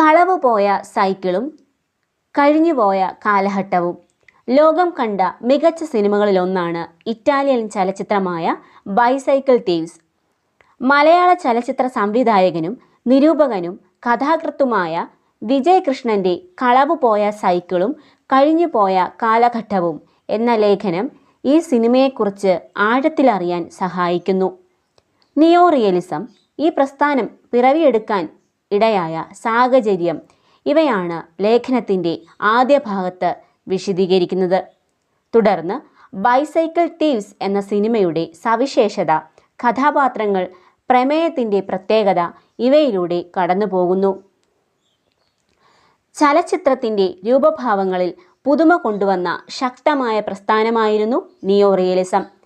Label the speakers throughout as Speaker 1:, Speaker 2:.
Speaker 1: കളവ് പോയ സൈക്കിളും കഴിഞ്ഞു പോയ കാലഘട്ടവും. ലോകം കണ്ട മികച്ച സിനിമകളിലൊന്നാണ് ഇറ്റാലിയൻ ചലച്ചിത്രമായ ബൈസൈക്കിൾ തീവ്സ് മലയാള ചലച്ചിത്ര സംവിധായകനും നിരൂപകനും കഥാകൃത്തുമായ വിജയ് കൃഷ്ണന്റെ കളവ് പോയ സൈക്കിളും കഴിഞ്ഞു പോയ കാലഘട്ടവും എന്ന ലേഖനം ഈ സിനിമയെക്കുറിച്ച് ആഴത്തിലറിയാൻ സഹായിക്കുന്നു. നിയോറിയലിസം ഈ പ്രസ്ഥാനം പിറവിയെടുക്കാൻ ഇടയായ സാഹചര്യം. ഇവയാണ് ലേഖനത്തിന്റെ ആദ്യ ഭാഗത്ത് വിശദീകരിക്കുന്നത്. തുടർന്ന് ബൈസൈക്കിൾ തീവ്സ് എന്ന സിനിമയുടെ സവിശേഷത കഥാപാത്രങ്ങൾ പ്രമേയത്തിന്റെ പ്രത്യേകത ഇവയിലൂടെ കടന്നുപോകുന്നു. ചലച്ചിത്രത്തിന്റെ രൂപഭാവങ്ങളിൽ പുതുമ കൊണ്ടുവന്ന ശക്തമായ പ്രസ്ഥാനമായിരുന്നു നിയോ റിയലിസം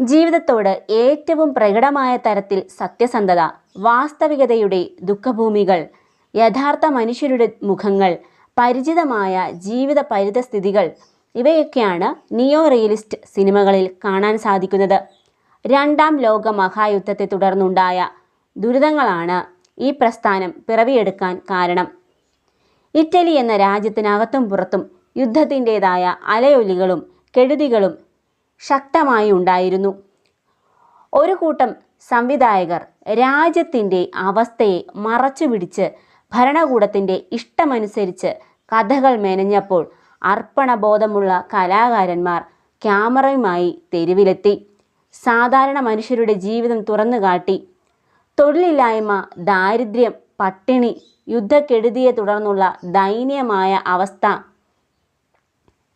Speaker 1: ജീവിതത്തോട് ഏറ്റവും പ്രകടമായ തരത്തിൽ സത്യസന്ധത വാസ്തവികതയുടെ ദുഃഖഭൂമികൾ യഥാർത്ഥ മനുഷ്യരുടെ മുഖങ്ങൾ പരിചിതമായ ജീവിത പരിതസ്ഥിതികൾ ഇവയൊക്കെയാണ് നിയോ റിയലിസ്റ്റ് സിനിമകളിൽ കാണാൻ സാധിക്കുന്നത്. രണ്ടാം ലോക മഹായുദ്ധത്തെ തുടർന്നുണ്ടായ ദുരിതങ്ങളാണ് ഈ പ്രസ്ഥാനം പിറവിയെടുക്കാൻ കാരണം. ഇറ്റലി എന്ന രാജ്യത്തിനകത്തും പുറത്തും യുദ്ധത്തിന്റെതായ അലയൊലികളും കെടുതികളും ശക്തമായി ഉണ്ടായിരുന്നു. ഒരു കൂട്ടം സംവിധായകർ രാജ്യത്തിന്റെ അവസ്ഥയെ മറച്ചുപിടിച്ച് ഭരണകൂടത്തിന്റെ ഇഷ്ടമനുസരിച്ച് കഥകൾ മെനഞ്ഞപ്പോൾ അർപ്പണബോധമുള്ള കലാകാരന്മാർ ക്യാമറയുമായി തെരുവിലെത്തി. സാധാരണ മനുഷ്യരുടെ ജീവിതം തുറന്നു കാട്ടി തൊഴിലില്ലായ്മ ദാരിദ്ര്യം പട്ടിണി യുദ്ധക്കെടുതിയെ തുടർന്നുള്ള ദയനീയമായ അവസ്ഥ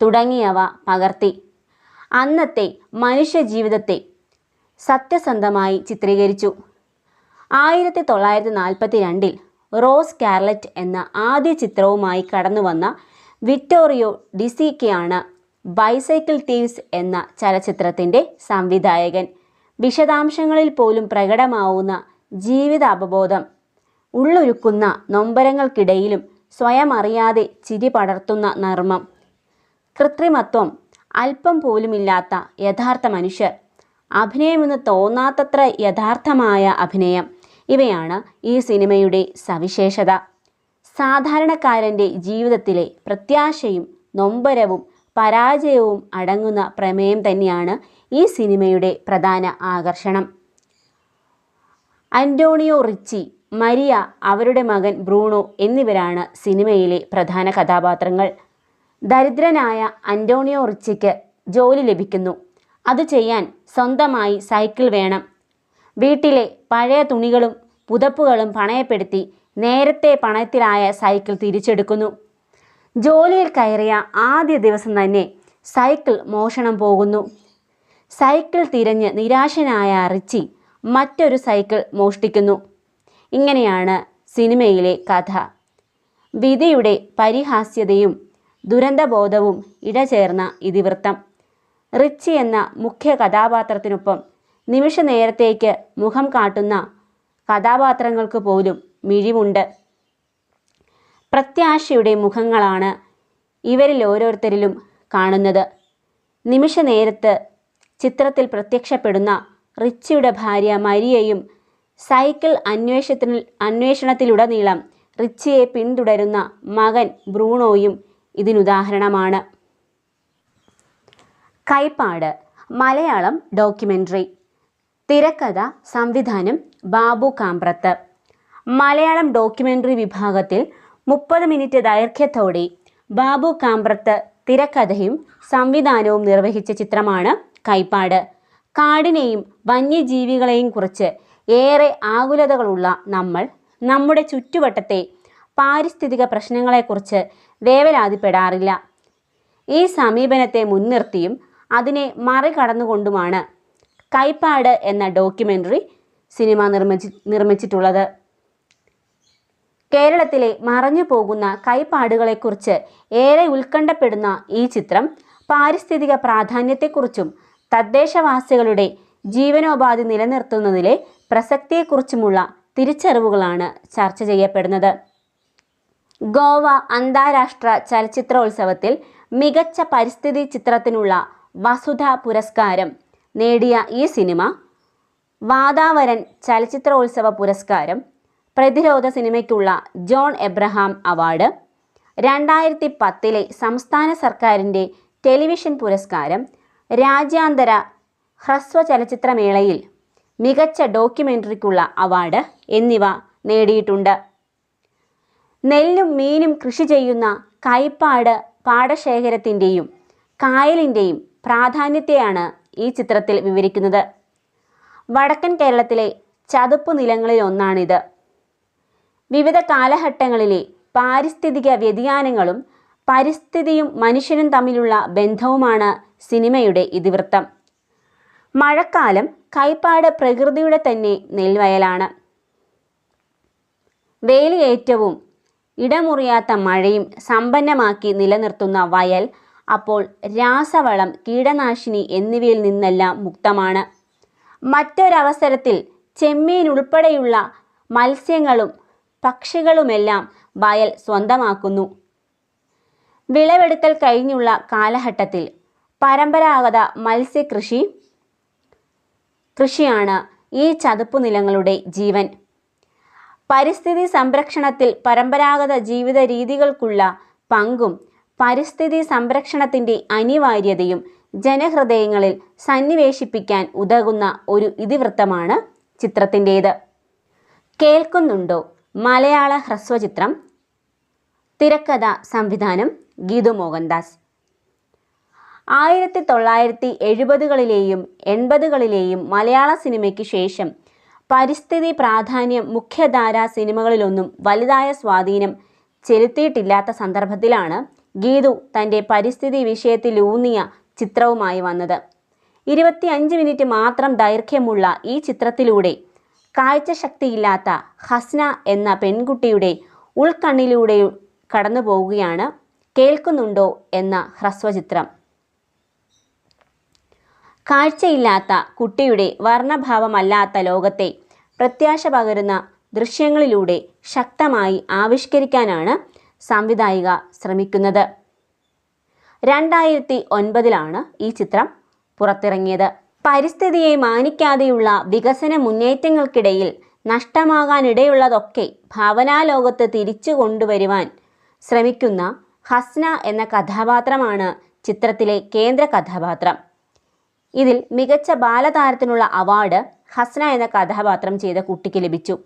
Speaker 1: തുടങ്ങിയവ പകർത്തി. അന്നത്തെ മനുഷ്യജീവിതത്തെ സത്യസന്ധമായി ചിത്രീകരിച്ചു. ആയിരത്തി തൊള്ളായിരത്തി നാൽപ്പത്തി രണ്ടിൽ റോസ് കാർലറ്റ് എന്ന ആദ്യ ചിത്രവുമായി കടന്നുവന്ന വിക്ടോറിയോ ഡിസിക്കയാണ് ബൈസൈക്കിൾ തീവ്സ് എന്ന ചലച്ചിത്രത്തിന്റെ സംവിധായകൻ. വിശദാംശങ്ങളിൽ പോലും പ്രകടമാവുന്ന ജീവിത അവബോധം ഉള്ളൊരുക്കുന്ന നൊമ്പരങ്ങൾക്കിടയിലും സ്വയം അറിയാതെ ചിരി പടർത്തുന്ന നർമ്മം കൃത്രിമത്വം അല്പം പോലുമില്ലാത്ത യഥാർത്ഥ മനുഷ്യർ. അഭിനയമെന്ന് തോന്നാത്തത്ര യഥാർത്ഥമായ അഭിനയം. ഇവയാണ് ഈ സിനിമയുടെ സവിശേഷത. സാധാരണക്കാരന്റെ ജീവിതത്തിലെ പ്രത്യാശയും നൊമ്പരവും പരാജയവും അടങ്ങുന്ന പ്രമേയം തന്നെയാണ് ഈ സിനിമയുടെ പ്രധാന ആകർഷണം. അന്റോണിയോ റിച്ചി മരിയ അവരുടെ മകൻ ബ്രൂണോ എന്നിവരാണ് സിനിമയിലെ പ്രധാന കഥാപാത്രങ്ങൾ. ദരിദ്രനായ അന്റോണിയോ റിച്ചിക്ക് ജോലി ലഭിക്കുന്നു. അത് ചെയ്യാൻ സ്വന്തമായി സൈക്കിൾ വേണം. വീട്ടിലെ പഴയ തുണികളും പുതപ്പുകളും പണയപ്പെടുത്തി നേരത്തെ പണയത്തിലായ സൈക്കിൾ തിരിച്ചെടുക്കുന്നു. ജോലിയിൽ കയറിയ ആദ്യ ദിവസം തന്നെ സൈക്കിൾ മോഷണം പോകുന്നു. സൈക്കിൾ തിരഞ്ഞ് നിരാശനായ റിച്ചി മറ്റൊരു സൈക്കിൾ മോഷ്ടിക്കുന്നു. ഇങ്ങനെയാണ് സിനിമയിലെ കഥ. വിധിയുടെ പരിഹാസ്യതയും ദുരന്തബോധവും ഇടചേർന്ന ഇതിവൃത്തം. റിച്ചി എന്ന മുഖ്യ കഥാപാത്രത്തിനൊപ്പം നിമിഷ നേരത്തേക്ക് മുഖം കാട്ടുന്ന കഥാപാത്രങ്ങൾക്ക് പോലും മിഴിവുണ്ട്. പ്രത്യാശയുടെ മുഖങ്ങളാണ് ഇവരിൽ ഓരോരുത്തരിലും കാണുന്നത്. നിമിഷ നേരത്ത് ചിത്രത്തിൽ പ്രത്യക്ഷപ്പെടുന്ന റിച്ചിയുടെ ഭാര്യ മരിയയും സൈക്കിൾ അന്വേഷണത്തിൽ അന്വേഷണത്തിലുടനീളം റിച്ചിയെ പിന്തുടരുന്ന മകൻ ബ്രൂണോയും ഇതിനുദാഹരണമാണ്. കൈപ്പാട് മലയാളം ഡോക്യുമെന്ററി തിരക്കഥ സംവിധാനം ബാബു കാമ്പ്രത്ത്. മലയാളം ഡോക്യുമെന്ററി വിഭാഗത്തിൽ മുപ്പത് മിനിറ്റ് ദൈർഘ്യത്തോടെ ബാബു കാമ്പ്രത്ത് തിരക്കഥയും സംവിധാനവും നിർവഹിച്ച ചിത്രമാണ് കൈപ്പാട്. കാടിനെയും വന്യജീവികളെയും കുറിച്ച് ഏറെ ആകുലതകളുള്ള നമ്മൾ നമ്മുടെ ചുറ്റുവട്ടത്തെ പാരിസ്ഥിതിക പ്രശ്നങ്ങളെക്കുറിച്ച് വേവലാതിപ്പെടാറില്ല. ഈ സമീപനത്തെ മുൻനിർത്തിയും അതിനെ മറികടന്നുകൊണ്ടുമാണ് കൈപ്പാട് എന്ന ഡോക്യുമെന്ററി സിനിമ നിർമ്മിച്ചി നിർമ്മിച്ചിട്ടുള്ളത്. കേരളത്തിലെ മറഞ്ഞു പോകുന്ന കൈപ്പാടുകളെക്കുറിച്ച് ഏറെ ഉത്കണ്ഠപ്പെടുന്ന ഈ ചിത്രം പാരിസ്ഥിതിക പ്രാധാന്യത്തെക്കുറിച്ചും തദ്ദേശവാസികളുടെ ജീവനോപാധി നിലനിർത്തുന്നതിലെ പ്രസക്തിയെക്കുറിച്ചുമുള്ള തിരിച്ചറിവുകളാണ് ചർച്ച ചെയ്യപ്പെടുന്നത്. ഗോവ അന്താരാഷ്ട്ര ചലച്ചിത്രോത്സവത്തിൽ മികച്ച പരിസ്ഥിതി ചിത്രത്തിനുള്ള വസുധ പുരസ്കാരം നേടിയ ഈ സിനിമ വാതാവരൻ ചലച്ചിത്രോത്സവ പുരസ്കാരം പ്രതിരോധ സിനിമയ്ക്കുള്ള ജോൺ എബ്രഹാം അവാർഡ് രണ്ടായിരത്തി പത്തിലെ സംസ്ഥാന സർക്കാരിന്റെ ടെലിവിഷൻ പുരസ്കാരം രാജ്യാന്തര ഹ്രസ്വ ചലച്ചിത്രമേളയിൽ മികച്ച ഡോക്യുമെന്ററിക്കുള്ള അവാർഡ് എന്നിവ നേടിയിട്ടുണ്ട്. നെല്ലും മീനും കൃഷി ചെയ്യുന്ന കൈപ്പാട് പാടശേഖരത്തിന്റെയും കായലിന്റെയും പ്രാധാന്യത്തെയാണ് ഈ ചിത്രത്തിൽ വിവരിക്കുന്നത്. വടക്കൻ കേരളത്തിലെ ചതുപ്പ് നിലങ്ങളിൽ ഒന്നാണിത്. വിവിധ കാലഘട്ടങ്ങളിലെ പാരിസ്ഥിതിക വ്യതിയാനങ്ങളും പരിസ്ഥിതിയും മനുഷ്യനും തമ്മിലുള്ള ബന്ധവുമാണ് സിനിമയുടെ ഇതിവൃത്തം. മഴക്കാലം കൈപ്പാട് പ്രകൃതിയുടെ തന്നെ നെൽവയലാണ്. വേലിയേറ്റവും ഇടമുറിയാത്ത മഴയും സമ്പന്നമാക്കി നിലനിർത്തുന്ന വയൽ അപ്പോൾ രാസവളം കീടനാശിനി എന്നിവയിൽ നിന്നെല്ലാം മുക്തമാണ്. മറ്റൊരവസരത്തിൽ ചെമ്മീൻ ഉൾപ്പെടെയുള്ള മത്സ്യങ്ങളും പക്ഷികളുമെല്ലാം വയൽ സ്വന്തമാക്കുന്നു. വിളവെടുക്കൽ കഴിഞ്ഞുള്ള കാലഘട്ടത്തിൽ പരമ്പരാഗത മത്സ്യകൃഷി കൃഷിയാണ് ഈ ചതുപ്പ് നിലങ്ങളുടെ ജീവൻ. പരിസ്ഥിതി സംരക്ഷണത്തിൽ പരമ്പരാഗത ജീവിത രീതികൾക്കുള്ള പങ്കും പരിസ്ഥിതി സംരക്ഷണത്തിന്റെ അനിവാര്യതയും ജനഹൃദയങ്ങളിൽ സന്നിവേശിപ്പിക്കാൻ ഉതകുന്ന ഒരു ഇതിവൃത്തമാണ് ചിത്രത്തിന്റേത്. കേൾക്കുന്നുണ്ടോ? മലയാള ഹ്രസ്വചിത്രം. തിരക്കഥ സംവിധാനം ഗീതു മോഹൻദാസ്. ആയിരത്തി തൊള്ളായിരത്തി എഴുപതുകളിലെയും എൺപതുകളിലെയും മലയാള സിനിമയ്ക്ക് ശേഷം പരിസ്ഥിതി പ്രാധാന്യം മുഖ്യധാരാ സിനിമകളിലൊന്നും വലുതായ സ്വാധീനം ചെലുത്തിയിട്ടില്ലാത്ത സന്ദർഭത്തിലാണ് ഗീതു തന്റെ പരിസ്ഥിതി വിഷയത്തിലൂന്നിയ ചിത്രവുമായി വന്നത്. ഇരുപത്തിയഞ്ച് മിനിറ്റ് മാത്രം ദൈർഘ്യമുള്ള ഈ ചിത്രത്തിലൂടെ കാഴ്ചശക്തിയില്ലാത്ത ഹസ്ന എന്ന പെൺകുട്ടിയുടെ ഉൾക്കണ്ണിലൂടെ കടന്നു പോവുകയാണ് കേൾക്കുന്നുണ്ടോ എന്ന ഹ്രസ്വചിത്രം. കാഴ്ചയില്ലാത്ത കുട്ടിയുടെ വർണഭാവമല്ലാത്ത ലോകത്തെ പ്രത്യാശ പകരുന്ന ദൃശ്യങ്ങളിലൂടെ ശക്തമായി ആവിഷ്കരിക്കാനാണ് സംവിധായിക ശ്രമിക്കുന്നത്. രണ്ടായിരത്തി ഒൻപതിലാണ് ഈ ചിത്രം പുറത്തിറങ്ങിയത്. പരിസ്ഥിതിയെ മാനിക്കാതെയുള്ള വികസന മുന്നേറ്റങ്ങൾക്കിടയിൽ നഷ്ടമാകാനിടയുള്ളതൊക്കെ ഭാവനാലോകത്ത് തിരിച്ചു കൊണ്ടുവരുവാൻ ശ്രമിക്കുന്ന ഹസ്ന എന്ന കഥാപാത്രമാണ് ചിത്രത്തിലെ കേന്ദ്ര കഥാപാത്രം. ഇതിൽ മികച്ച ബാലതാരത്തിനുള്ള അവാർഡ് ഹസ്ന എന്ന കഥാപാത്രം ചെയ്ത കുട്ടിക്ക് ലഭിച്ചു.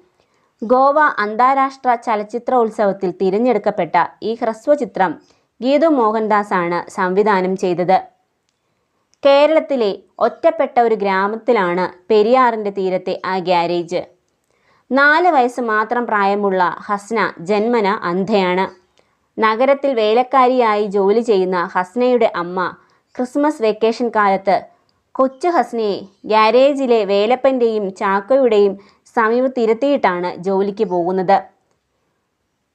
Speaker 1: ഗോവ അന്താരാഷ്ട്ര ചലച്ചിത്രോത്സവത്തിൽ തിരഞ്ഞെടുക്കപ്പെട്ട ഈ ഹ്രസ്വചിത്രം ഗീതു മോഹൻദാസ് ആണ് സംവിധാനം ചെയ്തത്. കേരളത്തിലെ ഒറ്റപ്പെട്ട ഒരു ഗ്രാമത്തിലാണ് പെരിയാറിന്റെ തീരത്തെ ആ ഗ്യാരേജ്. നാല് വയസ്സ് മാത്രം പ്രായമുള്ള ഹസ്ന ജന്മന അന്ധയാണ്. നഗരത്തിൽ വേലക്കാരിയായി ജോലി ചെയ്യുന്ന ഹസ്നയുടെ അമ്മ ക്രിസ്മസ് വെക്കേഷൻ കാലത്ത് കൊച്ചു ഹസ്നയെ ഗ്യാരേജിലെ വേലപ്പന്റെയും ചാക്കോയുടെയും സമീപത്തിരുത്തിയിട്ടാണ് ജോലിക്ക് പോകുന്നത്.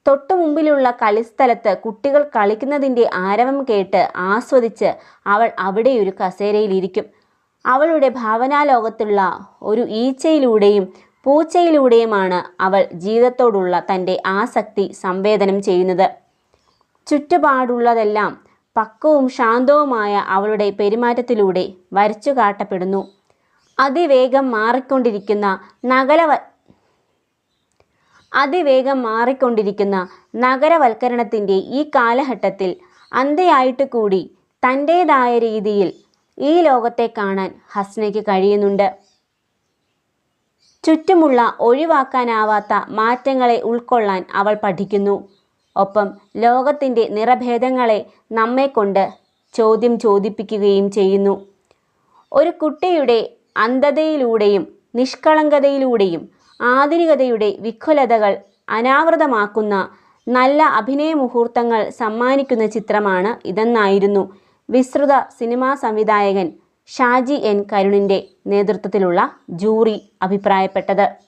Speaker 1: തൊട്ടു മുമ്പിലുള്ള കളിസ്ഥലത്ത് കുട്ടികൾ കളിക്കുന്നതിന്റെ ആരവം കേട്ട് ആസ്വദിച്ച് അവൾ അവിടെ ഒരു കസേരയിലിരിക്കും. അവളുടെ ഭാവനാലോകത്തുള്ള ഒരു ഈച്ചയിലൂടെയും പൂച്ചയിലൂടെയുമാണ് അവൾ ജീവിതത്തോടുള്ള തന്റെ ആസക്തി സംവേദനം ചെയ്യുന്നത്. ചുറ്റുപാടുള്ളതെല്ലാം പക്വവും ശാന്തവുമായ അവളുടെ പെരുമാറ്റത്തിലൂടെ വരച്ചു കാട്ടപ്പെടുന്നു. അതിവേഗം മാറിക്കൊണ്ടിരിക്കുന്ന നഗരവ അതിവേഗം മാറിക്കൊണ്ടിരിക്കുന്ന നഗരവൽക്കരണത്തിന്റെ ഈ കാലഘട്ടത്തിൽ അന്ധയായിട്ട് കൂടി തന്റേതായ രീതിയിൽ ഈ ലോകത്തെ കാണാൻ ഹസ്നയ്ക്ക് കഴിയുന്നുണ്ട്. ചുറ്റുമുള്ള ഒഴിവാക്കാനാവാത്ത മാറ്റങ്ങളെ ഉൾക്കൊള്ളാൻ അവൾ പഠിക്കുന്നു. ഒപ്പം ലോകത്തിന്റെ നിറഭേദങ്ങളെ നമ്മെക്കൊണ്ട് ചോദ്യം ചോദിപ്പിക്കുകയും ചെയ്യുന്നു. ഒരു കുട്ടിയുടെ അന്ധതയിലൂടെയും നിഷ്കളങ്കതയിലൂടെയും ആധുനികതയുടെ വിഖുലതകൾ അനാവൃതമാക്കുന്ന നല്ല അഭിനയ മുഹൂർത്തങ്ങൾ സമ്മാനിക്കുന്ന ചിത്രമാണ് ഇതെന്നായിരുന്നു വിസ്തൃത സിനിമാ സംവിധായകൻ ഷാജി എൻ കരുണിന്റെ നേതൃത്വത്തിലുള്ള ജൂറി അഭിപ്രായപ്പെട്ടത്.